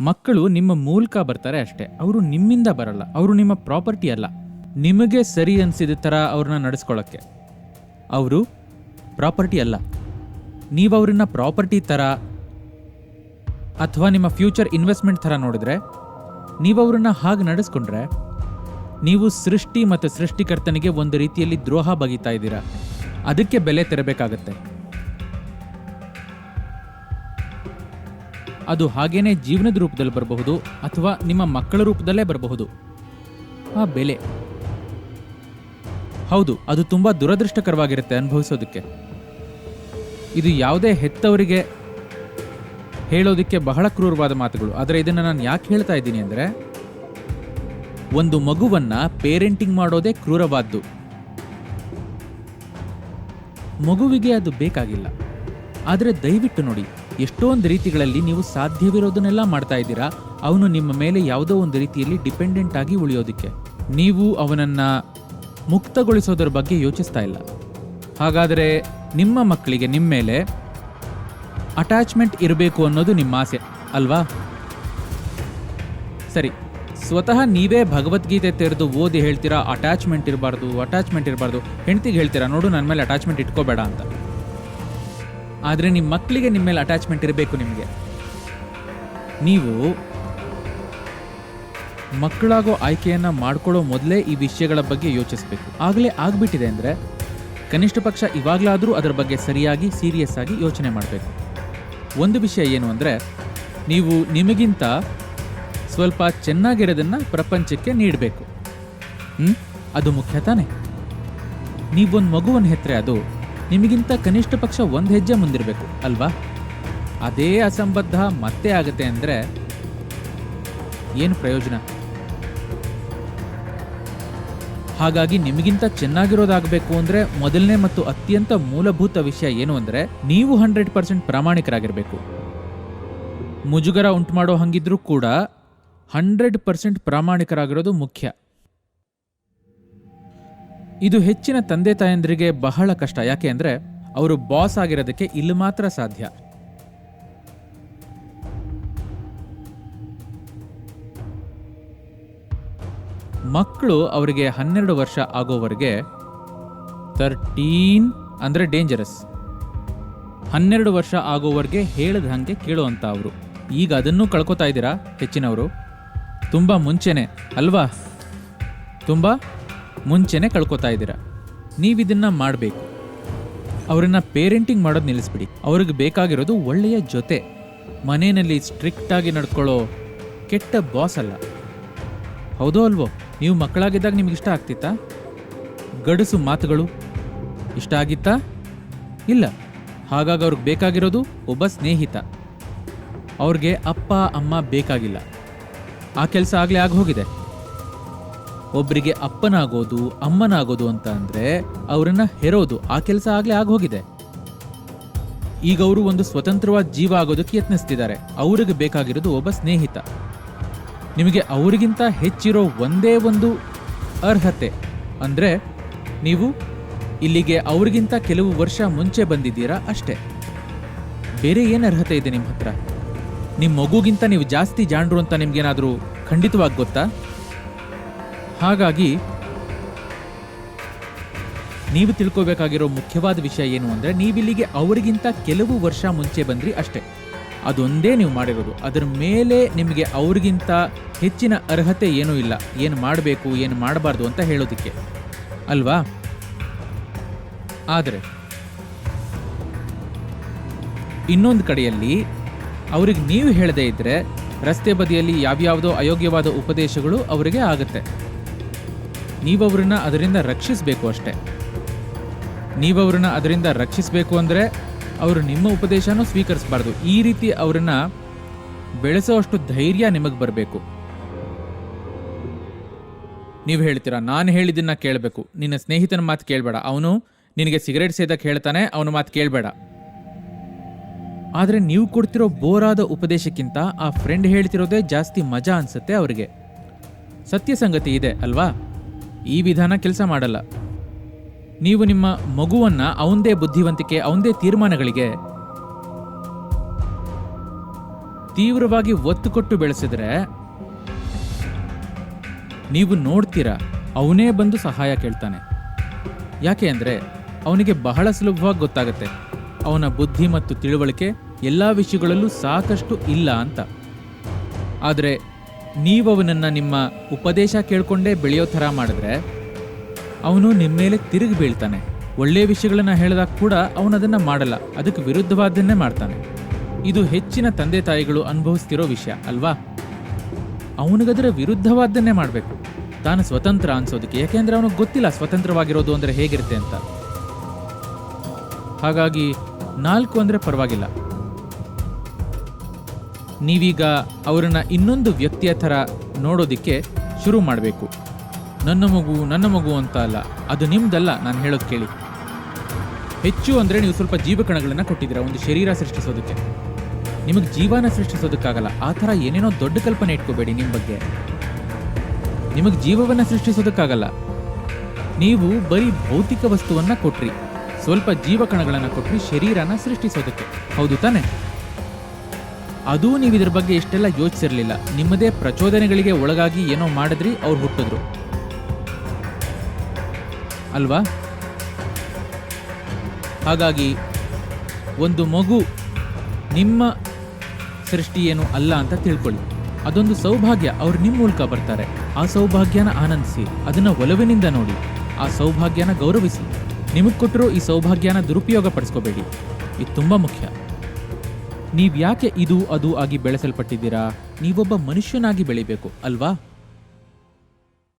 ಮಕ್ಕಳು ನಿಮ್ಮ ಮೂಲಕ ಬರ್ತಾರೆ ಅಷ್ಟೇ. ಅವರು ನಿಮ್ಮಿಂದ ಬರಲ್ಲ. ಅವರು ನಿಮ್ಮ ಪ್ರಾಪರ್ಟಿ ಅಲ್ಲ. ನಿಮಗೆ ಸರಿ ಅನಿಸಿದ ಥರ ಅವ್ರನ್ನ ನಡೆಸ್ಕೊಳ್ಳೋಕ್ಕೆ. ಅವರು ಪ್ರಾಪರ್ಟಿ ಅಲ್ಲ. ನೀವು ಅವ್ರನ್ನ ಪ್ರಾಪರ್ಟಿ ಥರ ಅಥವಾ ನಿಮ್ಮ ಫ್ಯೂಚರ್ ಇನ್ವೆಸ್ಟ್ಮೆಂಟ್ ಥರ ನೋಡಿದ್ರೆ, ನೀವು ಅವ್ರನ್ನ ಹಾಗೆ ನಡೆಸ್ಕೊಂಡ್ರೆ, ನೀವು ಸೃಷ್ಟಿ ಮತ್ತು ಸೃಷ್ಟಿಕರ್ತನಿಗೆ ಒಂದು ರೀತಿಯಲ್ಲಿ ದ್ರೋಹ ಬಗೀತಾ ಇದ್ದೀರಾ. ಅದಕ್ಕೆ ಬೆಲೆ ತೆರಬೇಕಾಗತ್ತೆ. ಅದು ಹಾಗೇನೆ ಜೀವನದ ರೂಪದಲ್ಲಿ ಬರಬಹುದು ಅಥವಾ ನಿಮ್ಮ ಮಕ್ಕಳ ರೂಪದಲ್ಲೇ ಬರಬಹುದು. ಆ ಬೆಲೆ. ಹೌದು, ಅದು ತುಂಬಾ ದುರದೃಷ್ಟಕರವಾಗಿರುತ್ತೆ ಅನುಭವಿಸೋದಕ್ಕೆ. ಇದು ಯಾವುದೇ ಹೆತ್ತವರಿಗೆ ಹೇಳೋದಕ್ಕೆ ಬಹಳ ಕ್ರೂರವಾದ ಮಾತುಗಳು. ಆದರೆ ಇದನ್ನು ನಾನು ಯಾಕೆ ಹೇಳ್ತಾ ಇದ್ದೀನಿ ಅಂದರೆ, ಒಂದು ಮಗುವನ್ನ ಪೇರೆಂಟಿಂಗ್ ಮಾಡೋದೇ ಕ್ರೂರವಾದ್ದು. ಮಗುವಿಗೆ ಅದು ಬೇಕಾಗಿಲ್ಲ. ಆದರೆ ದಯವಿಟ್ಟು ನೋಡಿ ಎಷ್ಟೊಂದು ರೀತಿಗಳಲ್ಲಿ ನೀವು ಸಾಧ್ಯವಿರೋದನ್ನೆಲ್ಲ ಮಾಡ್ತಾ ಇದ್ದೀರಾ? ಅವನು ನಿಮ್ಮ ಮೇಲೆ ಯಾವುದೋ ಒಂದು ರೀತಿಯಲ್ಲಿ ಡಿಪೆಂಡೆಂಟ್ ಆಗಿ ಉಳಿಯೋದಕ್ಕೆ. ನೀವು ಅವನನ್ನು ಮುಕ್ತಗೊಳಿಸೋದ್ರ ಬಗ್ಗೆ ಯೋಚಿಸ್ತಾ ಇಲ್ಲ. ಹಾಗಾದರೆ ನಿಮ್ಮ ಮಕ್ಕಳಿಗೆ ನಿಮ್ಮ ಮೇಲೆ ಅಟ್ಯಾಚ್ಮೆಂಟ್ ಇರಬೇಕು ಅನ್ನೋದು ನಿಮ್ಮ ಆಸೆ, ಅಲ್ವಾ? ಸರಿ, ಸ್ವತಃ ನೀವೇ ಭಗವದ್ಗೀತೆ ತೆರೆದು ಓದಿ ಹೇಳ್ತೀರಾ, ಅಟ್ಯಾಚ್ಮೆಂಟ್ ಇರಬಾರ್ದು ಅಟ್ಯಾಚ್ಮೆಂಟ್ ಇರಬಾರ್ದು. ಹೆಂಡ್ತಿಗೆ ಹೇಳ್ತೀರಾ, ನೋಡು ನನ್ನ ಮೇಲೆ ಅಟ್ಯಾಚ್ಮೆಂಟ್ ಇಟ್ಕೋಬೇಡ ಅಂತ. ಆದರೆ ನಿಮ್ಮ ಮಕ್ಕಳಿಗೆ ನಿಮ್ಮ ಮೇಲೆ ಅಟ್ಯಾಚ್ಮೆಂಟ್ ಇರಬೇಕು ನಿಮಗೆ. ನೀವು ಮಕ್ಕಳಾಗೋ ಆಯ್ಕೆಯನ್ನು ಮಾಡ್ಕೊಳ್ಳೋ ಮೊದಲೇ ಈ ವಿಷಯಗಳ ಬಗ್ಗೆ ಯೋಚಿಸಬೇಕು. ಆಗಲೇ ಆಗಿಬಿಟ್ಟಿದೆ ಅಂದರೆ ಕನಿಷ್ಠ ಪಕ್ಷ ಇವಾಗಲಾದರೂ ಅದರ ಬಗ್ಗೆ ಸರಿಯಾಗಿ ಸೀರಿಯಸ್ ಆಗಿ ಯೋಚನೆ ಮಾಡಬೇಕು. ಒಂದು ವಿಷಯ ಏನು ಅಂದರೆ, ನೀವು ನಿಮಗಿಂತ ಸ್ವಲ್ಪ ಚೆನ್ನಾಗಿರೋದನ್ನು ಪ್ರಪಂಚಕ್ಕೆ ನೀಡಬೇಕು. ಅದು ಮುಖ್ಯ ತಾನೇ? ನೀವೊಂದು ಮಗುವನ್ನು ಹೆತ್ತರೆ ಅದು ನಿಮಗಿಂತ ಕನಿಷ್ಠ ಪಕ್ಷ ಒಂದು ಹೆಜ್ಜೆ ಮುಂದಿರಬೇಕು, ಅಲ್ವಾ? ಅದೇ ಅಸಂಬದ್ಧ ಮತ್ತೆ ಆಗುತ್ತೆ ಅಂದರೆ ಏನು ಪ್ರಯೋಜನ? ಹಾಗಾಗಿ ನಿಮಗಿಂತ ಚೆನ್ನಾಗಿರೋದಾಗಬೇಕು ಅಂದರೆ ಮೊದಲನೇ ಮತ್ತು ಅತ್ಯಂತ ಮೂಲಭೂತ ವಿಷಯ ಏನು ಅಂದರೆ ನೀವು ಹಂಡ್ರೆಡ್ ಪರ್ಸೆಂಟ್ ಪ್ರಾಮಾಣಿಕರಾಗಿರಬೇಕು. ಮುಜುಗರ ಉಂಟು ಮಾಡೋ ಹಂಗಿದ್ರೂ ಕೂಡ ಹಂಡ್ರೆಡ್ ಪರ್ಸೆಂಟ್ ಪ್ರಾಮಾಣಿಕರಾಗಿರೋದು ಮುಖ್ಯ. ಇದು ಹೆಚ್ಚಿನ ತಂದೆ ತಾಯಂದ್ರಿಗೆ ಬಹಳ ಕಷ್ಟ. ಯಾಕೆ ಅಂದರೆ ಅವರು ಬಾಸ್ ಆಗಿರೋದಕ್ಕೆ ಇಲ್ಲಿ ಮಾತ್ರ ಸಾಧ್ಯ. ಮಕ್ಕಳು ಅವರಿಗೆ ಹನ್ನೆರಡು ವರ್ಷ ಆಗೋವರೆಗೆ ತರ್ಟೀನ್ ಅಂದ್ರೆ ಡೇಂಜರಸ್ ಹನ್ನೆರಡು ವರ್ಷ ಆಗೋವರೆಗೆ ಹೇಳದ ಹಾಗೆ ಕೇಳುವಂಥ ಅವರು. ಈಗ ಅದನ್ನು ಕಳ್ಕೊತಾ ಇದ್ದೀರಾ ಹೆಚ್ಚಿನವರು? ತುಂಬ ಮುಂಚೆನೆ, ಅಲ್ವಾ? ತುಂಬ? ಮುಂಚೆನೆ ಕಳ್ಕೊತಾ ಇದ್ದೀರಾ? ನೀವಿದನ್ನ ಮಾಡಬೇಕು. ಅವರನ್ನ ಪೇರೆಂಟಿಂಗ್ ಮಾಡೋದು ನಿಲ್ಲಿಸ್ಬಿಡಿ. ಅವ್ರಿಗೆ ಬೇಕಾಗಿರೋದು ಒಳ್ಳೆಯ ಜೊತೆ. ಮನೆಯಲ್ಲಿ ಸ್ಟ್ರಿಕ್ಟಾಗಿ ನಡ್ಕೊಳ್ಳೋ ಕೆಟ್ಟ ಬಾಸ್ ಅಲ್ಲ. ಹೌದೋ ಅಲ್ವೋ? ನೀವು ಮಕ್ಕಳಾಗಿದ್ದಾಗ ನಿಮ್ಗೆ ಇಷ್ಟ ಆಗ್ತಿತ್ತಾ? ಗಡಸು ಮಾತುಗಳು. ಇಷ್ಟ ಆಗಿತ್ತಾ? ಇಲ್ಲ. ಹಾಗಾಗಿ ಅವ್ರಿಗೆ ಬೇಕಾಗಿರೋದು ಒಬ್ಬ ಸ್ನೇಹಿತ. ಅವ್ರಿಗೆ ಅಪ್ಪ, ಅಮ್ಮ ಬೇಕಾಗಿಲ್ಲ. ಆ ಕೆಲಸ ಆಗಲೇ ಆಗಿ ಹೋಗಿದೆ. ಒಬ್ಬರಿಗೆ ಅಪ್ಪನಾಗೋದು, ಅಮ್ಮನಾಗೋದು ಅಂತ ಅಂದ್ರೆ ಅವರನ್ನ ಹೆರೋದು. ಆ ಕೆಲಸ ಆಗ್ಲೇ ಆಗೋಗಿದೆ ಈಗ ಅವರು ಒಂದು ಸ್ವತಂತ್ರವಾದ ಜೀವ ಆಗೋದಕ್ಕೆ ಯತ್ನಿಸ್ತಿದ್ದಾರೆ. ಅವ್ರಿಗೆ ಬೇಕಾಗಿರೋದು ಒಬ್ಬ ಸ್ನೇಹಿತ. ನಿಮಗೆ ಅವರಿಗಿಂತ ಹೆಚ್ಚಿರೋ ಒಂದೇ ಒಂದು ಅರ್ಹತೆ ಅಂದ್ರೆ ನೀವು ಇಲ್ಲಿಗೆ ಅವ್ರಿಗಿಂತ ಕೆಲವು ವರ್ಷ ಮುಂಚೆ ಬಂದಿದ್ದೀರಾ ಅಷ್ಟೇ. ಬೇರೆ ಏನು ಅರ್ಹತೆ ಇದೆ ನಿಮ್ಮ ಹತ್ರ? ನಿಮ್ಮ ಮಗುಗಿಂತ ನೀವು ಜಾಸ್ತಿ ಜಾಣರು ಅಂತ ನಿಮ್ಗೇನಾದರೂ ಖಂಡಿತವಾಗಿ ಗೊತ್ತಾ? ಹಾಗಾಗಿ ನೀವು ತಿಳ್ಕೋಬೇಕಾಗಿರೋ ಮುಖ್ಯವಾದ ವಿಷಯ ಏನು ಅಂದರೆ ನೀವಿಲ್ಲಿಗೆ ಅವರಿಗಿಂತ ಕೆಲವು ವರ್ಷ ಮುಂಚೆ ಬಂದ್ರಿ ಅಷ್ಟೇ. ಅದೊಂದೇ ನೀವು ಮಾಡಿರೋದು. ಅದರ ಮೇಲೆ ನಿಮಗೆ ಅವ್ರಿಗಿಂತ ಹೆಚ್ಚಿನ ಅರ್ಹತೆ ಏನೂ ಇಲ್ಲ. ಏನು ಮಾಡಬೇಕು, ಏನು ಮಾಡಬಾರ್ದು ಅಂತ ಹೇಳೋದಕ್ಕೆ. ಅಲ್ವಾ? ಆದರೆ ಇನ್ನೊಂದು ಕಡೆಯಲ್ಲಿ ಅವ್ರಿಗೆ ನೀವು ಹೇಳದೇ ಇದ್ದರೆ ರಸ್ತೆ ಬದಿಯಲ್ಲಿ ಯಾವ್ಯಾವುದೋ ಅಯೋಗ್ಯವಾದ ಉಪದೇಶಗಳು ಅವರಿಗೆ ಆಗುತ್ತೆ. ನೀವವ್ರನ್ನ ಅದರಿಂದ ರಕ್ಷಿಸಬೇಕು ಅಷ್ಟೇ. ನೀವವ್ರನ್ನ ಅದರಿಂದ ರಕ್ಷಿಸಬೇಕು ಅಂದರೆ ಅವರು ನಿಮ್ಮ ಉಪದೇಶನೂ ಸ್ವೀಕರಿಸಬಾರ್ದು. ಈ ರೀತಿ ಅವರನ್ನ ಬೆಳೆಸೋ ಅಷ್ಟು ಧೈರ್ಯ ನಿಮಗೆ ಬರಬೇಕು. ನೀವು ಹೇಳ್ತೀರಾ? ನಾನು ಹೇಳಿದ್ದನ್ನ ಕೇಳಬೇಕು. ನಿನ್ನ ಸ್ನೇಹಿತನ ಮಾತು ಕೇಳಬೇಡ. ಅವನು ನಿನಗೆ ಸಿಗರೇಟ್ ಸೇದಕ್ಕೆ ಹೇಳ್ತಾನೆ ಅವನ ಮಾತು ಕೇಳಬೇಡ. ಆದರೆ ನೀವು ಕೊಡ್ತಿರೋ ಬೋರಾದ ಉಪದೇಶಕ್ಕಿಂತ ಆ ಫ್ರೆಂಡ್ ಹೇಳ್ತಿರೋದೇ ಜಾಸ್ತಿ ಮಜಾ ಅನ್ಸುತ್ತೆ ಅವರಿಗೆ. ಸತ್ಯ ಸಂಗತಿ ಇದೆ, ಅಲ್ವಾ? ಈ ವಿಧಾನ ಕೆಲಸ ಮಾಡಲ್ಲ. ನೀವು ನಿಮ್ಮ ಮಗುವನ್ನ ಅವಂದೇ ಬುದ್ಧಿವಂತಿಕೆ, ಅವಂದೇ ತೀರ್ಮಾನಗಳಿಗೆ ತೀವ್ರವಾಗಿ ಒತ್ತು ಕೊಟ್ಟು ಬೆಳೆಸಿದ್ರೆ ನೀವು ನೋಡ್ತೀರಾ, ಅವನೇ ಬಂದು ಸಹಾಯ ಕೇಳ್ತಾನೆ. ಯಾಕೆ ಅಂದರೆ ಅವನಿಗೆ ಬಹಳ ಸುಲಭವಾಗಿ ಗೊತ್ತಾಗುತ್ತೆ. ಅವನ ಬುದ್ಧಿ ಮತ್ತು ತಿಳುವಳಿಕೆ ಎಲ್ಲ ವಿಷಯಗಳಲ್ಲೂ ಸಾಕಷ್ಟು ಇಲ್ಲ ಅಂತ. ಆದರೆ ನೀವು ಅವನನ್ನು ನಿಮ್ಮ ಉಪದೇಶ ಕೇಳಿಕೊಂಡೇ ಬೆಳೆಯೋ ಥರ ಮಾಡಿದ್ರೆ ಅವನು ನಿಮ್ಮ ಮೇಲೆ ತಿರುಗಿ ಬೀಳ್ತಾನೆ. ಒಳ್ಳೆಯ ವಿಷಯಗಳನ್ನು ಹೇಳಿದಾಗ ಕೂಡ ಅವನು ಅದನ್ನ ಮಾಡಲ್ಲ. ಅದಕ್ಕೆ ವಿರುದ್ಧವಾದನ್ನೇ ಮಾಡ್ತಾನೆ. ಇದು ಹೆಚ್ಚಿನ ತಂದೆ ತಾಯಿಗಳು ಅನುಭವಿಸ್ತಿರೋ ವಿಷಯ, ಅಲ್ವಾ? ಅವನಿಗದರ ವಿರುದ್ಧವಾದ್ದನ್ನೇ ಮಾಡಬೇಕು. ತಾನು ಸ್ವತಂತ್ರ ಅನ್ಸೋದಕ್ಕೆ. ಯಾಕೆಂದರೆ ಅವನಿಗೆ ಗೊತ್ತಿಲ್ಲ ಸ್ವತಂತ್ರವಾಗಿರೋದು ಅಂದರೆ ಹೇಗಿರುತ್ತೆ ಅಂತ. ಹಾಗಾಗಿ ನಾಲ್ಕು ಅಂದರೆ ಪರವಾಗಿಲ್ಲ. ನೀವೀಗ ಅವರನ್ನ ಇನ್ನೊಂದು ವ್ಯಕ್ತಿಯ ಥರ ನೋಡೋದಿಕ್ಕೆ ಶುರು ಮಾಡಬೇಕು. ನನ್ನ ಮಗು ನನ್ನ ಮಗು ಅಂತ ಅಲ್ಲ, ಅದು ನಿಮ್ಮದಲ್ಲ ನಾನು ಹೇಳೋದು ಕೇಳಿ. ಹೆಚ್ಚು ಅಂದರೆ ನೀವು ಸ್ವಲ್ಪ ಜೀವಕಣಗಳನ್ನು ಕೊಟ್ಟಿದ್ದೀರಾ, ಒಂದು ಶರೀರ ಸೃಷ್ಟಿಸೋದಕ್ಕೆ. ನಿಮಗೆ ಜೀವನ ಸೃಷ್ಟಿಸೋದಕ್ಕಾಗಲ್ಲ, ಆ ಥರ ಏನೇನೋ ದೊಡ್ಡ ಕಲ್ಪನೆ ಇಟ್ಕೋಬೇಡಿ ನಿಮ್ಮ ಬಗ್ಗೆ. ನಿಮಗೆ ಜೀವವನ್ನು ಸೃಷ್ಟಿಸೋದಕ್ಕಾಗಲ್ಲ. ನೀವು ಬರೀ ಭೌತಿಕ ವಸ್ತುವನ್ನು ಕೊಟ್ರಿ, ಸ್ವಲ್ಪ ಜೀವಕಣಗಳನ್ನು ಕೊಟ್ರಿ, ಶರೀರನ ಸೃಷ್ಟಿಸೋದಕ್ಕೆ. ಹೌದು ತಾನೆ? ಅದೂ ನೀವು ಇದ್ರ ಬಗ್ಗೆ ಇಷ್ಟೆಲ್ಲ ಯೋಚಿಸಿರಲಿಲ್ಲ. ನಿಮ್ಮದೇ ಪ್ರಚೋದನೆಗಳಿಗೆ ಒಳಗಾಗಿ ಏನೋ ಮಾಡಿದ್ರಿ, ಅವ್ರು ಹುಟ್ಟಿದ್ರು. ಅಲ್ವಾ? ಹಾಗಾಗಿ, ಒಂದು ಮಗು ನಿಮ್ಮ ಸೃಷ್ಟಿ ಏನು ಅಲ್ಲ ಅಂತ ತಿಳ್ಕೊಳ್ಳಿ. ಅದೊಂದು ಸೌಭಾಗ್ಯ, ಅವ್ರು ನಿಮ್ಮ ಮೂಲಕ ಬರ್ತಾರೆ. ಆ ಸೌಭಾಗ್ಯನ ಆನಂದಿಸಿ, ಅದನ್ನ ಒಲವಿನಿಂದ ನೋಡಿ. ಆ ಸೌಭಾಗ್ಯನ ಗೌರವಿಸಿ. ನಿಮಗೆ ಕೊಟ್ಟರೂ ಈ ಸೌಭಾಗ್ಯನ ದುರುಪಯೋಗ ಪಡಿಸ್ಕೋಬೇಡಿ ಇದು ತುಂಬ ಮುಖ್ಯ. ನೀವು ಯಾಕೆ ಇದು ಅದು ಆಗಿ ಬೆಳೆಸಲ್ಪಟ್ಟಿದ್ದೀರಾ? ನೀವೊಬ್ಬ ಮನುಷ್ಯನಾಗಿ ಬೆಳಿಬೇಕು ಅಲ್ವಾ?